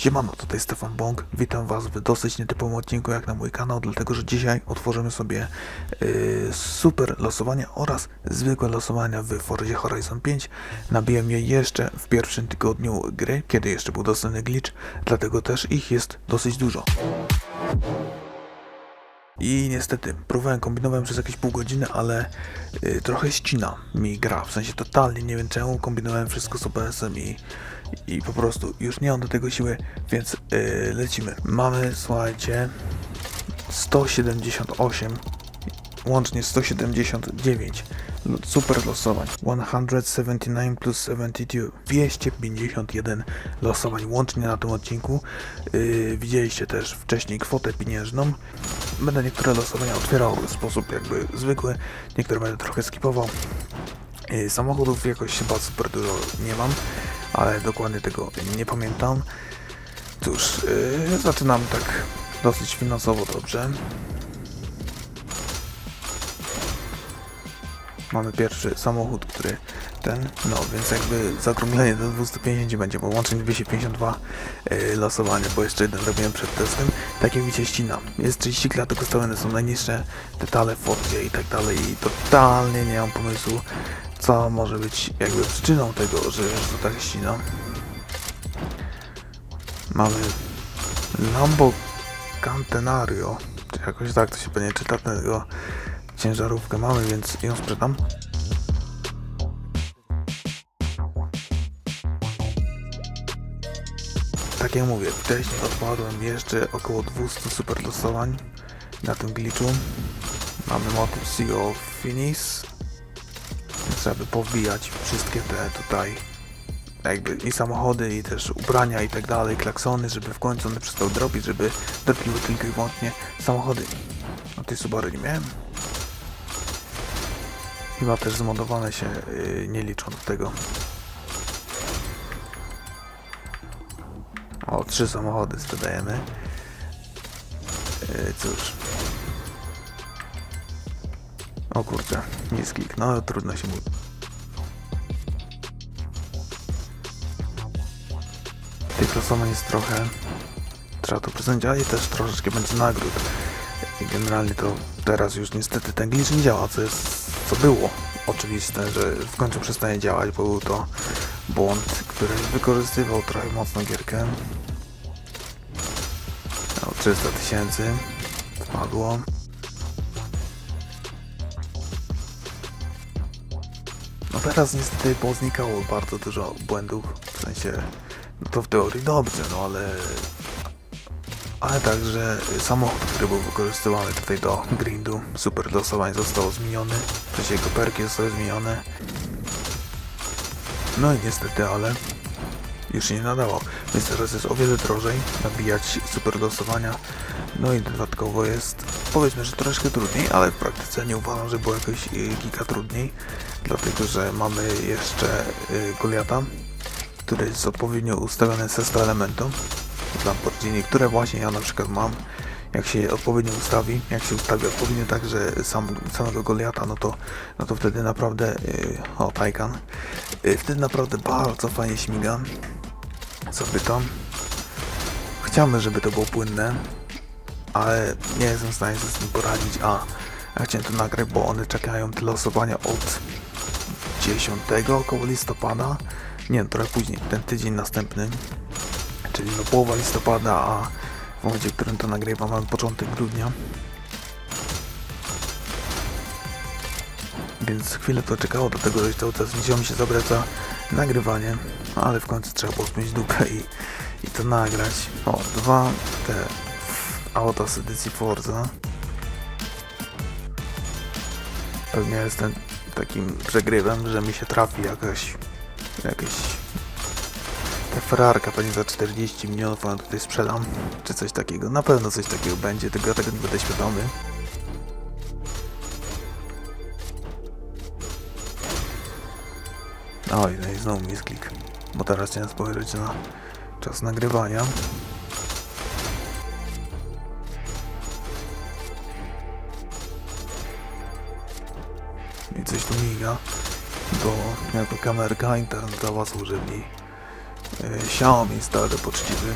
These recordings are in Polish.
Siemano, tutaj Stefan Bąk. Witam Was w dosyć nietypowym odcinku jak na mój kanał, dlatego że dzisiaj otworzymy sobie yy, super losowania oraz zwykłe losowania w Forzie Horizon 5. Nabiłem je jeszcze w pierwszym tygodniu gry, kiedy jeszcze był dostępny glitch, dlatego też ich jest dosyć dużo. I niestety, próbowałem, kombinowałem przez jakieś pół godziny, ale y, trochę ścina mi gra. W sensie totalnie nie wiem czemu, kombinowałem wszystko z OBS-em i, i po prostu już nie mam do tego siły, więc y, lecimy. Mamy, słuchajcie, 178, łącznie 179 lo- super losowań. 179 plus 72, 251 losowań łącznie na tym odcinku. Yy, widzieliście też wcześniej kwotę pieniężną. Będę niektóre losowania otwierał w sposób jakby zwykły, niektóre będę trochę skipował. Yy, samochodów jakoś chyba super dużo nie mam, ale dokładnie tego nie pamiętam. Cóż, yy, zaczynam tak dosyć finansowo dobrze. Mamy pierwszy samochód, który ten, no więc jakby zaokrąglenie do 250 będzie, bo łącznie 252 yy, losowanie, bo jeszcze jeden robiłem przed testem. Tak jak widzicie ścina, jest 30 klatek ustawione, są najniższe detale w Fordzie i tak dalej i totalnie nie mam pomysłu, co może być jakby przyczyną tego, że jest to tak ścina. Mamy Lambo Cantenario, czy jakoś tak to się pewnie czyta tego ciężarówkę mamy, więc ją sprzedam. Tak jak mówię, wcześniej odpadłem jeszcze około 200 super losowań na tym glitchu. Mamy motyw Sea of Finis. Trzeba by powbijać wszystkie te tutaj jakby i samochody, i też ubrania i tak dalej, klaksony, żeby w końcu one przestały drobić, żeby dropiły tylko i wyłącznie samochody. A tej Subaru nie miałem. Chyba też zmodowane się yy, nie liczą do tego. O, trzy samochody sprzedajemy. Yy, cóż. O kurczę, misklik, no trudno się mówi. Tych losowań jest trochę. Trzeba to przyznać, ale też troszeczkę będzie nagród. Generalnie to teraz już niestety ten glitch nie działa, co jest, co było oczywiste, że w końcu przestaje działać, bo był to błąd, który wykorzystywał trochę mocno gierkę. O 300 tysięcy wpadło. No teraz niestety poznikało bardzo dużo błędów, w sensie, no to w teorii dobrze, no ale ale także samochód, który był wykorzystywany tutaj do grindu, super losowań został zmieniony, w sensie jego perki zostały zmienione. No i niestety, ale już się nie nadało, więc teraz jest o wiele drożej nabijać super losowania. No i dodatkowo jest, powiedzmy, że troszkę trudniej, ale w praktyce nie uważam, że było jakoś y, giga trudniej, dlatego że mamy jeszcze y, Goliata, który jest odpowiednio ustawiony ze 100 elementów w Lamborghini, które właśnie ja na przykład mam. Jak się odpowiednio ustawi, jak się ustawi odpowiednio tak, że sam, samego Goliata, no to, no to wtedy naprawdę, yy, o Taycan, yy, wtedy naprawdę bardzo fajnie śmiga sobie to. Chciałbym, żeby to było płynne, ale nie jestem w stanie sobie z tym poradzić, a ja chciałem to nagrać, bo one czekają te losowania od 10 około listopada, nie, trochę później, ten tydzień następny, czyli no połowa listopada, a w momencie, w którym to nagrywam, mamy początek grudnia. Więc chwilę to czekało do tego, że cały czas mi się zabrać za nagrywanie, ale w końcu trzeba było spiąć dupę i, i to nagrać. O, dwa te auta z edycji Forza. Pewnie jestem takim przegrywem, że mi się trafi jakaś jakaś ta Ferrarka pewnie za 40 milionów ona tutaj sprzedam, czy coś takiego. Na pewno coś takiego będzie, tylko ja tego nie będę świadomy. Oj, no i znowu misklik, bo teraz chciałem spojrzeć na czas nagrywania. I coś tu miga, bo jako kamerka internetowa służy mi e, Xiaomi stary poczciwy.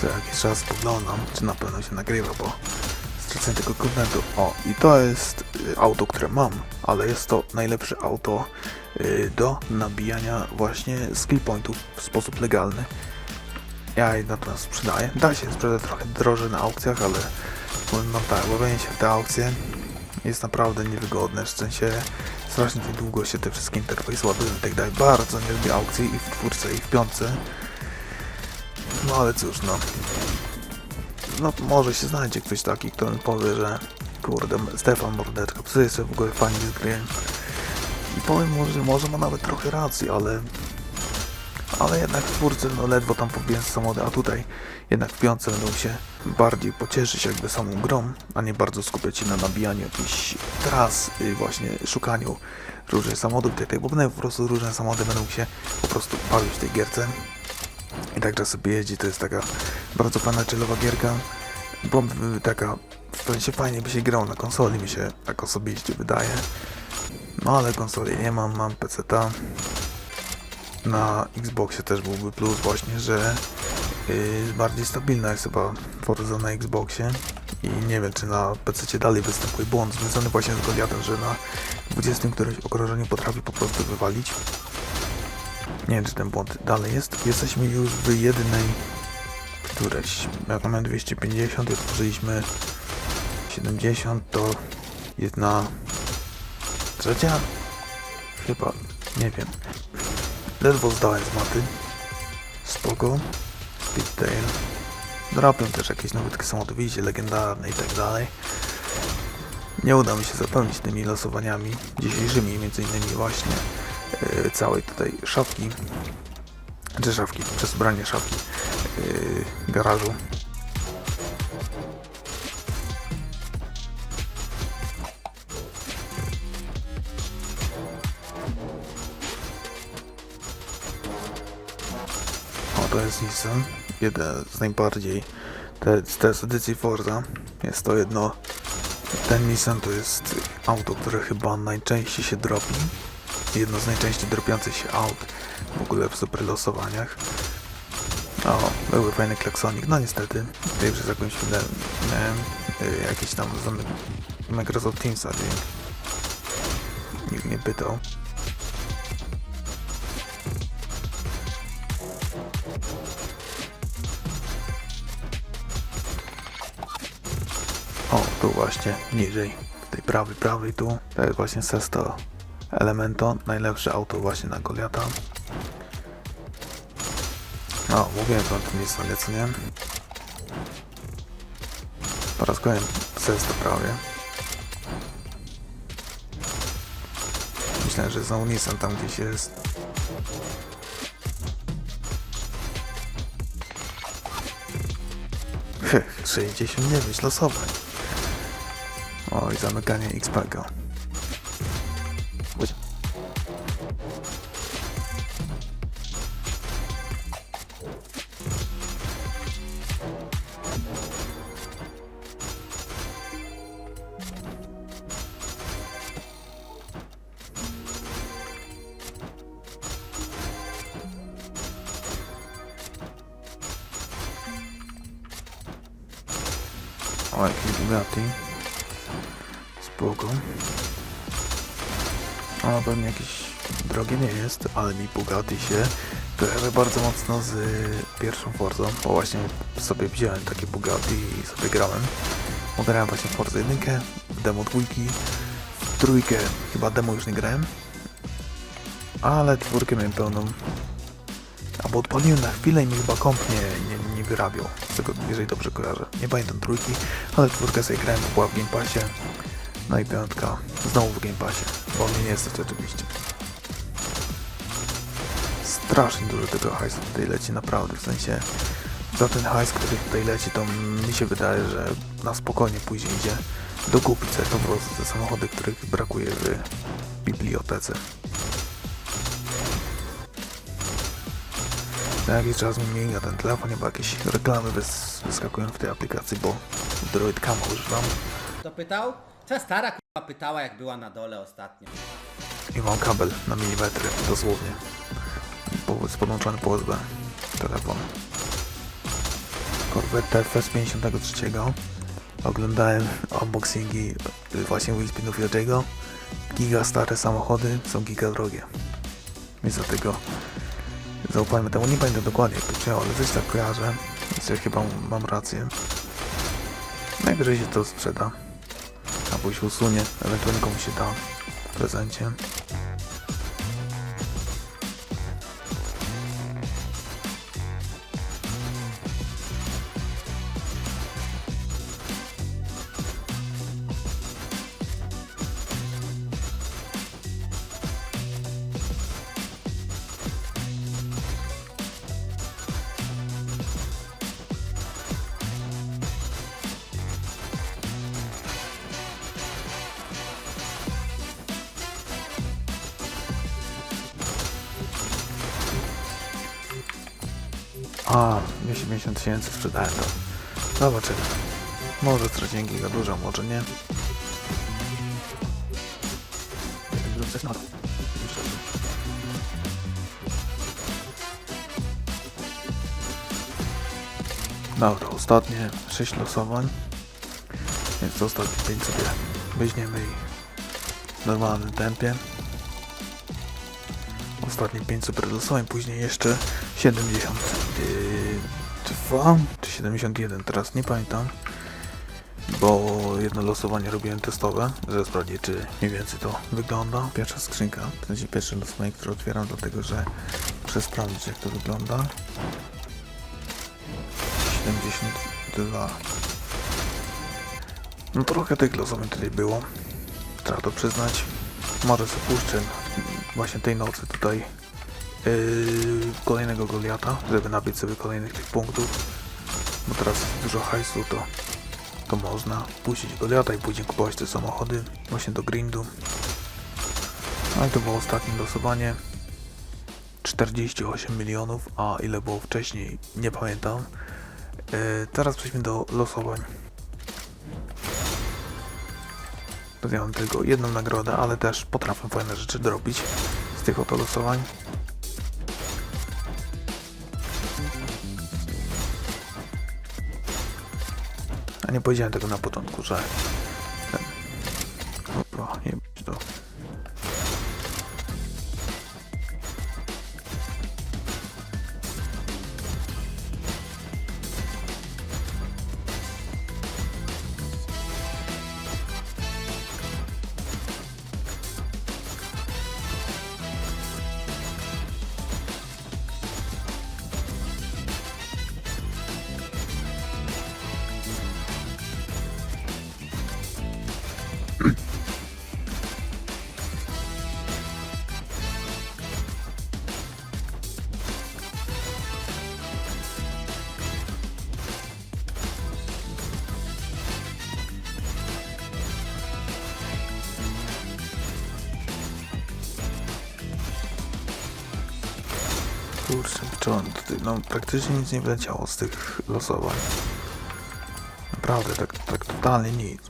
Co jakiś czas spoglądam, czy na pewno się nagrywa, bo stracę tego kontentu. O, i to jest y, auto, które mam, ale jest to najlepsze auto do nabijania właśnie skill pointów w sposób legalny. Ja je natomiast sprzedaję. Da się sprzedać trochę drożej na aukcjach, ale wam tak, ławienie się w te aukcje jest naprawdę niewygodne, w sensie strasznie długo się te wszystkie interfejsy ładują i tak dalej. Bardzo nie lubię aukcji i w czwórce i w piątce. No ale cóż, no. No może się znajdzie ktoś taki, kto mi powie, że kurde, Stefan Mordeczka, co jest w ogóle fajnie z gry. I powiem mu, że może ma nawet trochę racji, ale ale jednak w czwórce no ledwo tam pobiłem samochody, a tutaj jednak w będą się bardziej pocieszyć jakby samą grą, a nie bardzo skupiać się na nabijaniu jakichś tras, y, właśnie szukaniu różnych samochodów, tak, bo będą po prostu różne samochody będą się po prostu bawić w tej gierce. I tak czas sobie jeździ, to jest taka bardzo fajna chillowa gierka, bo taka w sensie fajnie by się na konsoli, mi się tak osobiście wydaje. No ale konsoli nie mam, mam PC-ta. Na Xboxie też byłby plus właśnie, że yy, bardziej stabilna jest chyba Forza na Xboxie. I nie wiem, czy na PC dalej występuje błąd związany właśnie z Goliatem, że na 20 któreś okrążeniu potrafi po prostu wywalić. Nie wiem, czy ten błąd dalej jest. Jesteśmy już w jednej któreś. Jak mamy 250 i otworzyliśmy 70, to jedna trzecia? Chyba, nie wiem. Ledwo zdałem z maty. Spoko. Speedtail. Drapią też jakieś nowytki samochody, widzicie, legendarne i tak dalej. Nie uda mi się zapełnić tymi losowaniami dzisiejszymi, między innymi właśnie yy, całej tutaj szafki, czy szafki, przez ubranie szafki yy, garażu. Nissan. Jeden z najbardziej te, z tej edycji Forza. Jest to jedno. Ten Nissan to jest auto, które chyba najczęściej się dropi. Jedno z najczęściej dropiących się aut w ogóle w super losowaniach. O, były fajny klaksonik. No niestety, tutaj przez jakąś chwilę miałem y, jakiś tam zamek Microsoft Teamsa, dźwięk. Nikt nie pytał. Właśnie, niżej, w tej prawej, prawej tu, to jest właśnie Sesto Elemento, najlepsze auto właśnie na Goliata. O, mówiłem wam, to nie jest ale co nie? Po raz kolejny Sesto prawie. Myślałem, że znowu Nissan tam gdzieś jest. Heh, 69 losowań. Oj, zamykanie XPG. Oj. O, jakiś Bugatti. Spoko. O, pewnie jakieś drogie nie jest, ale mi Bugatti się kojarzy bardzo mocno z pierwszą Forzą, bo właśnie sobie wziąłem takie Bugatti i sobie grałem. Grałem właśnie w Forza 1, w demo dwójki, w trójkę chyba demo już nie grałem, ale czwórkę miałem pełną. Albo odpaliłem na chwilę i mi chyba komp nie, nie, nie wyrabiał, z tego, jeżeli dobrze kojarzę. Nie pamiętam trójki, ale czwórkę sobie grałem, była w Game Passie. No i piątka znowu w Game Passie, bo mnie nie stać oczywiście. Strasznie dużo tego hajsu tutaj leci, naprawdę, w sensie za ten hajs, który tutaj leci, to mi się wydaje, że na spokojnie później idzie dokupić sobie po prostu te samochody, których brakuje w bibliotece. Na jakiś czas mi ten telefon, bo jakieś reklamy wys wyskakują w tej aplikacji, bo Droid Camo używam. To Twoja stara k***a pytała jak była na dole ostatnio. I mam kabel na milimetry, dosłownie. Po- z podłączony po USB. Telefon. Corvette FS53. Oglądałem unboxingi y, właśnie Willspinów Jojiego. Giga stare samochody są giga drogie. Więc dlatego zaufajmy temu. Nie pamiętam dokładnie jak to ale coś tak kojarzę. Więc chyba mam rację. Najwyżej się to sprzeda. Albo się usunie, ewentualnie komuś się da w prezencie. A, 250 tysięcy sprzedałem to. Zobaczymy. Może straciłem giga dużo, może nie. Coś na to. Dobra, ostatnie 6 losowań. Więc ostatnie 5 sobie weźmiemy w normalnym tempie. Ostatnie 5 super później jeszcze 72 czy 71, teraz nie pamiętam. Bo jedno losowanie robiłem testowe, żeby sprawdzić czy mniej więcej to wygląda. Pierwsza skrzynka, w sensie pierwsze losowanie, które otwieram, dlatego że muszę sprawdzić jak to wygląda. 72 No trochę tych losowań tutaj było. Trzeba to przyznać. Może sobie puszczę właśnie tej nocy tutaj yy, kolejnego Goliata, żeby nabić sobie kolejnych tych punktów. Bo teraz dużo hajsu, to, to można puścić Goliata i później kupować te samochody właśnie do grindu. No i to było ostatnie losowanie. 48 milionów, a ile było wcześniej, nie pamiętam. Yy, teraz przejdźmy do losowań. Ja mam tylko jedną nagrodę, ale też potrafię fajne rzeczy zrobić z tych oto losowań. A nie powiedziałem tego na początku, że no praktycznie nic nie wleciało z tych losowań. Naprawdę, tak, tak totalnie nic.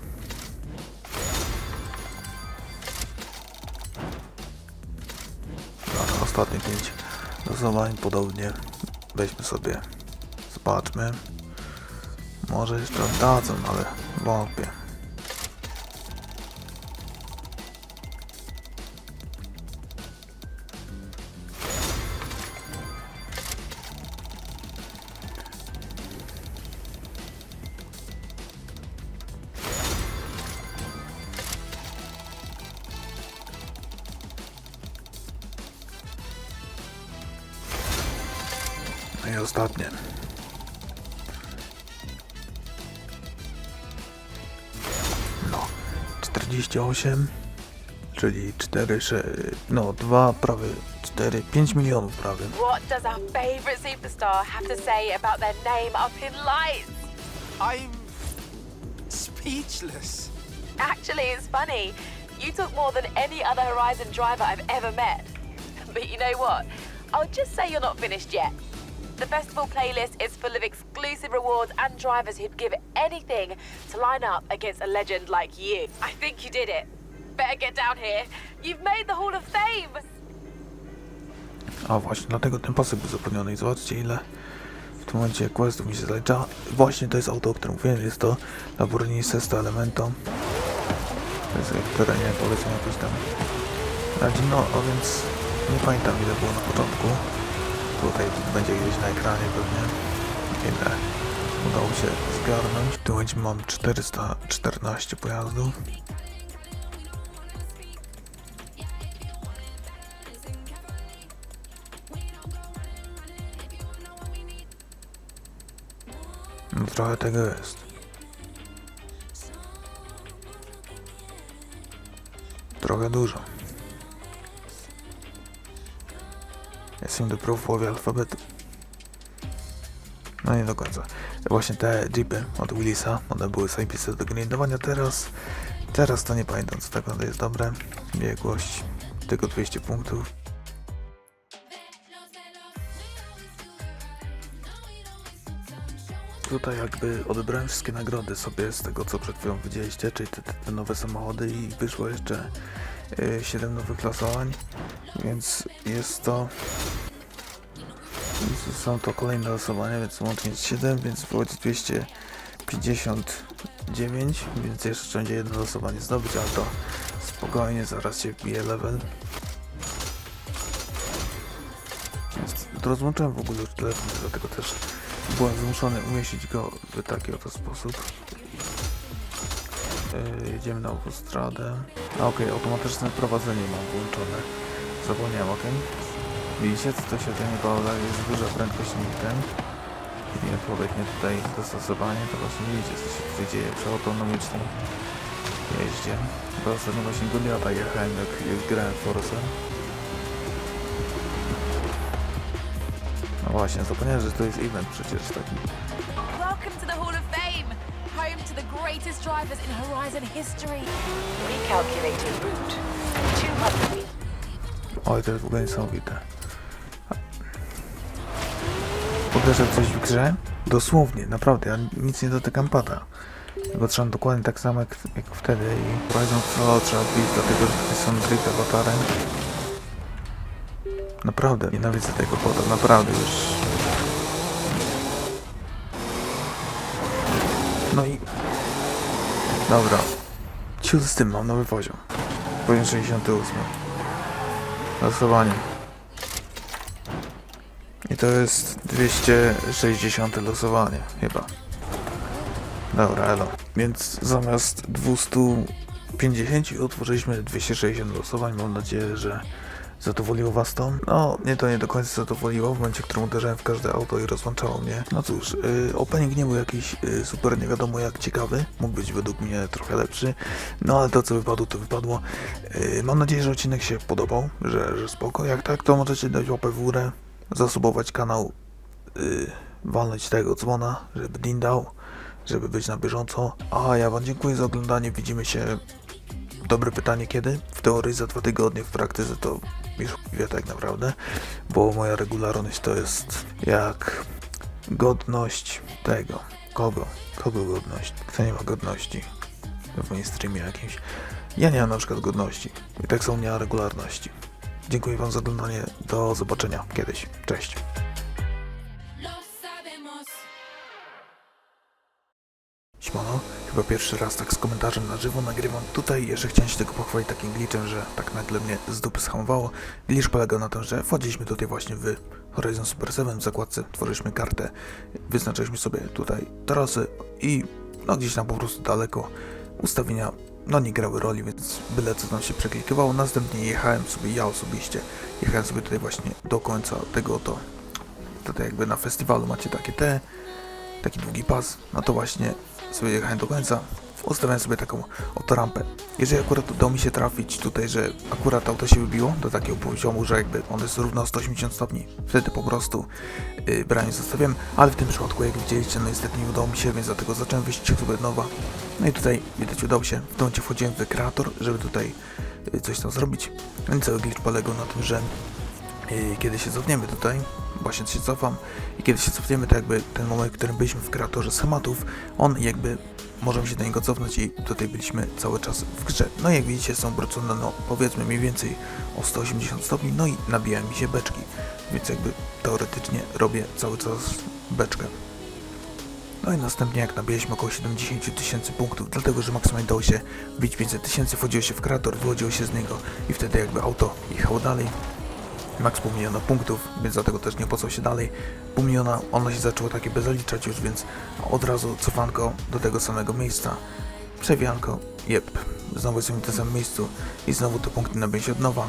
Dobra, ostatnie pięć losowań, podobnie. Weźmy sobie, zobaczmy. Może jeszcze oddadzą, ale wątpię. 48, czyli 4, 6, no 2, prawie 4, 5 milionów prawie. What does our favorite superstar have to say about their name up in lights? I'm speechless. Actually, it's funny. You took more than any other Horizon driver I've ever met. But you know what? I'll just say you're not finished yet. The festival playlist is full of exclusive rewards and drivers who'd give anything to line up against a legend like you. I think you did it. Better get down here. You've made the Hall of Fame. A właśnie, dlatego ten pasek był zapełniony zobaczcie ile w tym momencie questów mi się zalicza. Właśnie to jest auto, o którym mówiłem, jest to Lamborghini Sesto Elemento. To jest w terenie powiedzmy jakoś tam radzino, a więc nie pamiętam ile było na początku. Tutaj będzie gdzieś na ekranie pewnie ile udało się zgarnąć. Momencie mam 414 pojazdów. No trochę tego jest. Trochę dużo. Jestem dopiero w połowie alfabetu. No nie do końca. Właśnie te jeepy od Willisa, one były zajebiste do grindowania teraz. Teraz to nie pamiętam co tak naprawdę jest dobre. Biegłość tylko 200 punktów. Tutaj jakby odebrałem wszystkie nagrody sobie z tego co przed chwilą widzieliście, czyli te, te, nowe samochody i wyszło jeszcze 7 nowych losowań, więc jest to są to kolejne losowania, więc łącznie jest 7, więc wychodzi 259, więc jeszcze będzie jedno losowanie zdobyć, ale to spokojnie, zaraz się wbije level. Rozłączyłem w ogóle już telefon, dlatego też byłem zmuszony umieścić go w taki oto sposób. Yy, jedziemy na autostradę. Okej, automatyczne prowadzenie mam włączone. Zapomniałem o tym. Widzicie, co to się tutaj nie podoba? Jest duża prędkość ten. I jak podejmie tutaj dostosowanie, to właśnie widzicie, co się tutaj dzieje przy autonomicznym jeździe. Bo ostatnio właśnie go lata jechałem, jak, jak grałem Forza. No właśnie, zapomniałem, że to jest event przecież taki. Welcome to the Hall of Fame, home to the greatest drivers in Horizon history. Recalculating route. 200 feet. Oj, to jest w ogóle niesamowite. Uderzę coś w grze? Dosłownie, naprawdę, ja nic nie dotykam pada. Trzeba dokładnie tak samo jak, jak wtedy i Horizon Solo trzeba wbić, dlatego że tutaj są gry awatarem. Naprawdę, nienawidzę tego pada, naprawdę już. No i... Dobra. Ciut z tym mam nowy poziom. Poziom 68. Losowanie. I to jest 260 losowanie, chyba. Dobra, elo. Więc zamiast 250 otworzyliśmy 260 losowań. Mam nadzieję, że zadowoliło was to. No, mnie to nie do końca zadowoliło w momencie, w którym uderzałem w każde auto i rozłączało mnie. No cóż, yy, opening nie był jakiś yy, super nie wiadomo jak ciekawy. Mógł być według mnie trochę lepszy. No ale to co wypadło, to wypadło. Yy, mam nadzieję, że odcinek się podobał, że, że spoko. Jak tak, to możecie dać łapę w górę, zasubować kanał, yy, walnąć tego dzwona, żeby din dał, żeby być na bieżąco. A ja wam dziękuję za oglądanie. Widzimy się Dobre pytanie kiedy? W teorii za dwa tygodnie, w praktyce to już wie tak naprawdę, bo moja regularność to jest jak godność tego. Kogo? Kogo godność? Kto nie ma godności? W mainstreamie jakimś. Ja nie mam na przykład godności. I tak są nie regularności. Dziękuję wam za oglądanie. Do zobaczenia kiedyś. Cześć. Siemano, chyba pierwszy raz tak z komentarzem na żywo nagrywam tutaj. Jeszcze chciałem się tego pochwalić takim glitchem, że tak nagle mnie z dupy schamowało. Glitch polega na tym, że wchodziliśmy tutaj właśnie w Horizon Super 7 w zakładce, tworzyliśmy kartę, wyznaczyliśmy sobie tutaj trasy i no gdzieś tam po prostu daleko ustawienia no nie grały roli, więc byle co tam się przeklikiwało. Następnie jechałem sobie, ja osobiście, jechałem sobie tutaj właśnie do końca tego oto, tutaj jakby na festiwalu macie takie te, taki długi pas, no to właśnie sobie jechałem do końca, ustawiałem sobie taką oto rampę. Jeżeli akurat udało mi się trafić tutaj, że akurat auto się wybiło do takiego poziomu, że jakby on jest równo 180 stopni, wtedy po prostu yy, branie zostawiłem, ale w tym przypadku jak widzieliście, no niestety nie udało mi się, więc dlatego zacząłem wyścig sobie nowa. No i tutaj widać udało się, w tym momencie wchodziłem w kreator, żeby tutaj yy, coś tam zrobić. No i cały glitch polegał na tym, że I kiedy się cofniemy tutaj, właśnie się cofam, i kiedy się cofniemy, to jakby ten moment, w którym byliśmy w kreatorze schematów, on jakby możemy się do niego cofnąć i tutaj byliśmy cały czas w grze. No i jak widzicie są obrócone, no powiedzmy mniej więcej o 180 stopni, no i nabijają mi się beczki, więc jakby teoretycznie robię cały czas beczkę. No i następnie jak nabijaliśmy około 70 000 tysięcy punktów, dlatego że maksymalnie dało się bić 500 tysięcy, wchodziło się w kreator, wychodziło się z niego i wtedy jakby auto jechało dalej. Max pół miliona punktów, więc dlatego też nie opłacał się dalej. Pół miliona, ono się zaczęło takie bezaliczać już, więc od razu cofanko do tego samego miejsca. Przewijanko, jep, znowu jesteśmy w tym samym miejscu i znowu te punkty nabiją się od nowa.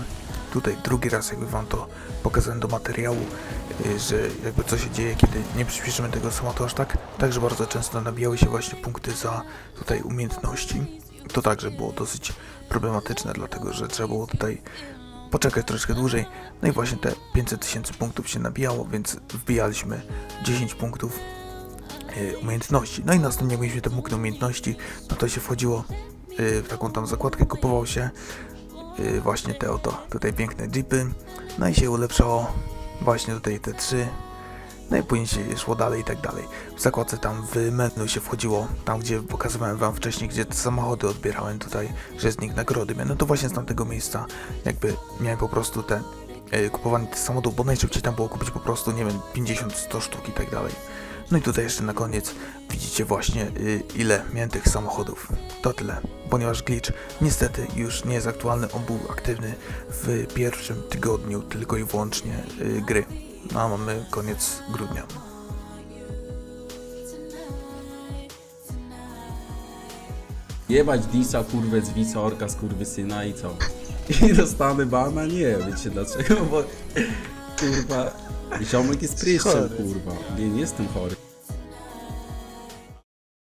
Tutaj drugi raz jakby wam to pokazałem do materiału, y, że jakby co się dzieje, kiedy nie przyspieszymy tego samolotu aż tak. Także bardzo często nabijały się właśnie punkty za tutaj umiejętności. To także było dosyć problematyczne, dlatego że trzeba było tutaj poczekać troszkę dłużej. No i właśnie te 500 tysięcy punktów się nabijało, więc wbijaliśmy 10 punktów e, umiejętności. No i następnie jak mieliśmy te punkty umiejętności, no to się wchodziło e, w taką tam zakładkę, kupował się e, właśnie te oto tutaj piękne jeepy, no i się ulepszało właśnie tutaj te trzy. No i później się szło dalej i tak dalej. W zakładce tam w menu się wchodziło, tam gdzie pokazywałem wam wcześniej, gdzie te samochody odbierałem tutaj, że z nich nagrody miałem. No to właśnie z tamtego miejsca jakby miałem po prostu te e, kupowanie tych samochodów, bo najszybciej tam było kupić po prostu, nie wiem, 50-100 sztuk i tak dalej. No i tutaj jeszcze na koniec widzicie właśnie y, ile miałem tych samochodów. To tyle, ponieważ glitch niestety już nie jest aktualny, on był aktywny w pierwszym tygodniu tylko i wyłącznie y, gry. A mamy koniec grudnia. Jebać Disa, kurwę, Zwica, Orka, syna i co? I dostanę bana? Nie, wiecie dlaczego? Bo kurwa, ziomek jest pryszczem, kurwa. Nie, nie jestem chory.